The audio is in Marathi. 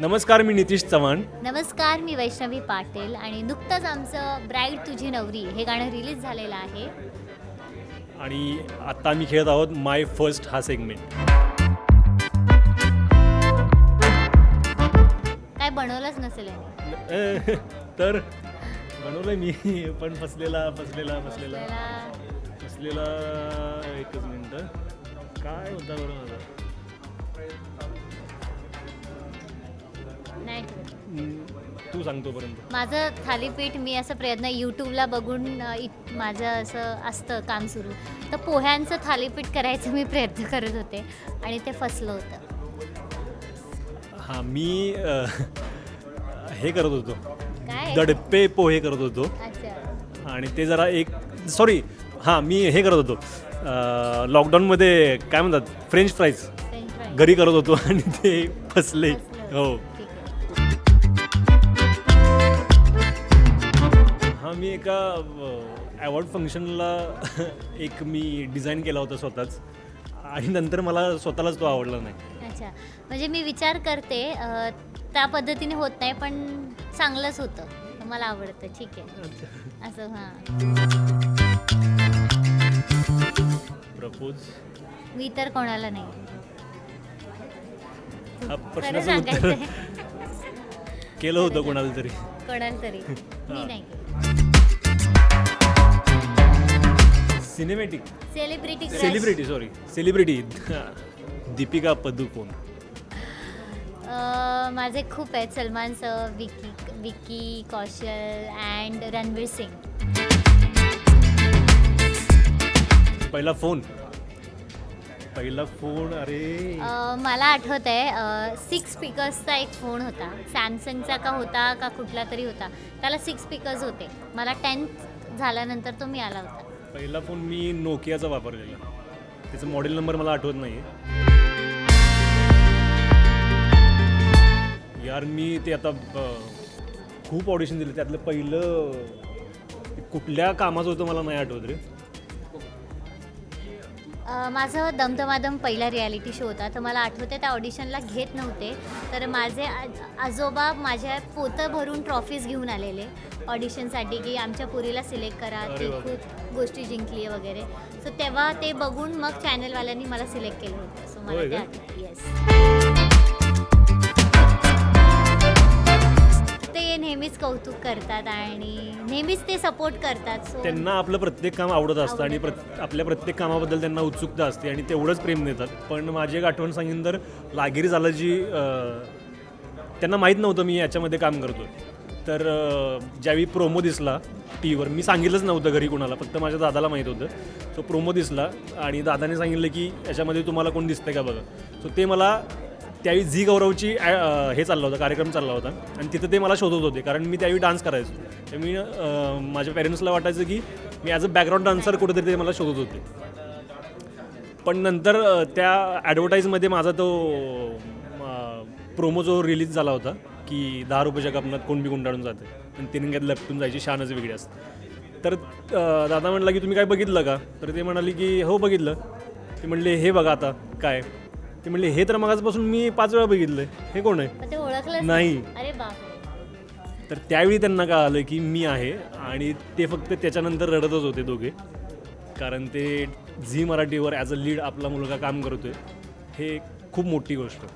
नमस्कार मी नितीश चव्हाण. नमस्कार मी वैष्णवी पाटील आणि नुकतंच आमचं ब्राईड तुझी नवरी हे गाणं रिलीज झालेलं आहे. आणि आत्ता आम्ही खेळत आहोत माय फर्स्ट हा सेगमेंट. काय बनवलंच नसेल याने. तर बनवलंय मी पण फसलेला फसलेला फसलेला. आपल्याला फसलेला एकच मिनटं. काय होता बरं तू सांगतो पर्यंत. माझं थालीपीठ मी असं प्रयत्न यूट्यूबला बघून अ, इत- माझं असं असतं काम सुरू. तर पोह्यांचं थालीपीठ करायचं मी प्रयत्न करत होते आणि ते फसलं होतं. हां मी अ, हे करत होतो. काय? दडपे पोहे करत होतो. अच्छा. आणि ते जरा एक सॉरी हां मी हे करत होतो. अ, लॉकडाऊनमध्ये काय म्हणतात फ्रेंच फ्राईज फ्रेंच घरी करत होतो आणि ते फसले. फसलं. हो. ठीक आहे. हा मी एका अवॉर्ड फंक्शनला एक मी डिझाईन केला होता स्वतःच. आणि नंतर मला स्वतःलाच तो आवडला नाही. अच्छा. म्हणजे मी विचार करते अ, त्या पद्धतीने होत नाही पण चांगलंच होतं. मला आवडतं. ठीक आहे. असं हां. प्रपोज. मी तर कोणाला नाही. हा खरं प्रश्नाचं उत्तर. सांगायचं केलं होतं कोणाला तरी. कोणाला तरी. मी नाही cinematic celebrity celebrity sorry celebrity Deepika Padukone माझे खूप आहेत सलमान सर विकी विकी कौशल अँड रणवीर सिंग. पहिला फोन. पहिला फोन अरे. अ, मला आठवत आहे सिक्स स्पीकर्सचा एक फोन होता. सॅमसंगचा का होता का कुठला तरी होता. त्याला सिक्स स्पीकर्स होते. मला टेन्थ झाल्यानंतर तो मी आला होता. पहिला फोन मी नोकियाचा वापरलेला. त्याचा मॉडेल नंबर मला आठवत नाही यार मी ते आता खूप ऑडिशन दिले. त्यातलं पहिलं कुठल्या कामाचं होतं मला नाही आठवत रे. माझं दमदमादम पहिला रियालिटी शो होता. तर मला आठवते त्या ऑडिशनला घेत नव्हते. तर माझे आज आजोबा माझ्या पोतं भरून ट्रॉफीज घेऊन आलेले ऑडिशनसाठी की आमच्या पुरीला सिलेक्ट करा ती. खूप गोष्टी जिंकली आहे वगैरे. सो तेव्हा ते बघून मग चॅनलवाल्यांनी मला सिलेक्ट केलं होतं. सो मला ते? आठवतं येस ते नेहमीच कौतुक करतात आणि नेहमीच ते सपोर्ट करतात त्यांना आपलं प्रत्येक काम आवडत असतं आणि प्रत आपल्या प्रत्येक कामाबद्दल त्यांना उत्सुकता असते आणि तेवढंच प्रेम देतात. पण माझी एक आठवण सांगेन तर लागीर झालं जी अं, त्यांना माहीत नव्हतं मी याच्यामध्ये काम करतो तर अं, ज्यावेळी प्रोमो दिसला टी व्हीवर मी सांगितलंच नव्हतं घरी कोणाला फक्त माझ्या दादाला माहीत होतं. सो प्रोमो दिसला आणि दादाने सांगितलं की याच्यामध्ये तुम्हाला कोण दिसतंय का बघा? सो ते मला त्यावेळी झी गौरवची ॲ- हे चालला होता कार्यक्रम चालला होता. आणि तिथं ते मला शोधत होते कारण मी त्यावेळी डान्स करायचो. तर मी अं, माझ्या पेरेंट्सला वाटायचं की मी ॲज अ बॅकग्राऊंड डान्सर कुठेतरी ते मला शोधत होते. पण नंतर अ, त्या ॲडव्हर्टाईजमध्ये माझा तो प्रोमो जो रिलीज झाला होता की दहा रुपयाच्या कपनात कोण बी गुंडाळून जाते. आणि तिरंग्यात लपटून जायची शानच वेगळी असते. तर अ, दादा म्हणला की तुम्ही काय बघितलं का? तर ते म्हणाले की हो बघितलं. ते म्हणले हे बघा आता काय? ते म्हणले हे तर मगाचपासून मी पाच वेळा बघितलं हे कोण आहे? मग ते ओळखलं नाही. अरे बापरे. तर त्यावेळी त्यांना कळालं की मी आहे आणि ते फक्त त्याच्यानंतर रडतच होते दोघे. कारण ते झी मराठीवर ॲज अ लीड आपला मुलगा काम करतोय. हे खूप मोठी गोष्ट.